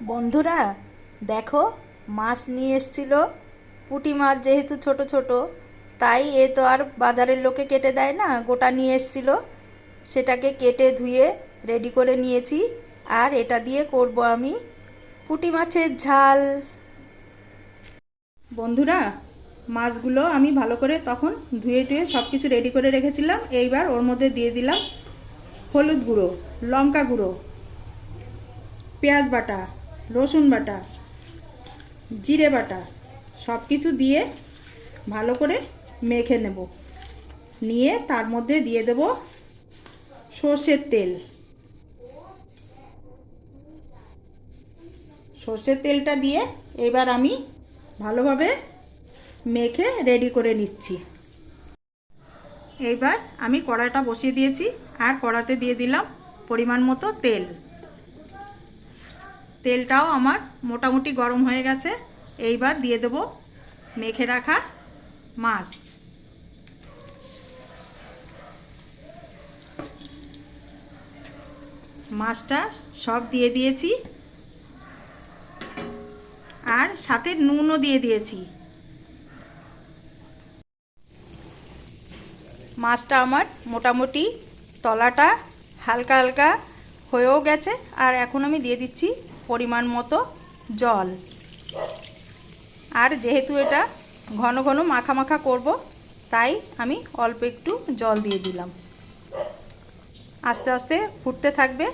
বন্ধুরা, দেখো, মাছ নিয়ে এসছিল। পুঁটি মাছ যেহেতু ছোট ছোট, তাই এ তো আর বাজারের লোকে কেটে দেয় না, গোটা নিয়ে এসছিল। সেটাকে কেটে ধুয়ে রেডি করে নিয়েছি, আর এটা দিয়ে করব আমি পুঁটি মাছের ঝাল। বন্ধুরা, মাছগুলো আমি ভালো করে তখন ধুয়ে টুয়ে সব কিছু রেডি করে রেখেছিলাম। এইবার ওর মধ্যে দিয়ে দিলাম হলুদ গুঁড়ো, লঙ্কা গুঁড়ো, পেঁয়াজ বাটা রসুন বাটা, জিরে বাটা, সব কিছু দিয়ে ভালো করে মেখে নেব। নিয়ে তার মধ্যে দিয়ে দেব সর্ষের তেল। সর্ষের তেলটা দিয়ে এবার আমি ভালোভাবে মেখে রেডি করে নিচ্ছি। এইবার আমি কড়াটা বসিয়ে দিয়েছি, আর কড়াতে দিয়ে দিলাম পরিমাণ মতো তেল। তেলটাও আমার মোটামুটি গরম হয়ে গেছে। এইবার দিয়ে দেব মেখে রাখা মাছ মাছটা সব দিয়ে দিয়েছি। আর সাথে নুনও দিয়ে দিয়েছি। মাছটা আমার মোটামুটি তলাটা হালকা হালকা হয়েও গেছে। আর এখন আমি দিয়ে দিচ্ছি পরিমাণ মতো জল। আর যেহেতু এটা ঘন ঘন মাখা মাখা করব, তাই আমি অল্প একটু জল দিয়ে দিলাম। আস্তে আস্তে ফুটতে থাকবে,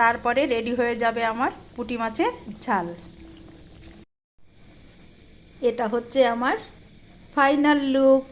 তারপরে রেডি হয়ে যাবে আমার পুঁটি মাছের ঝাল। এটা হচ্ছে আমার ফাইনাল লুক।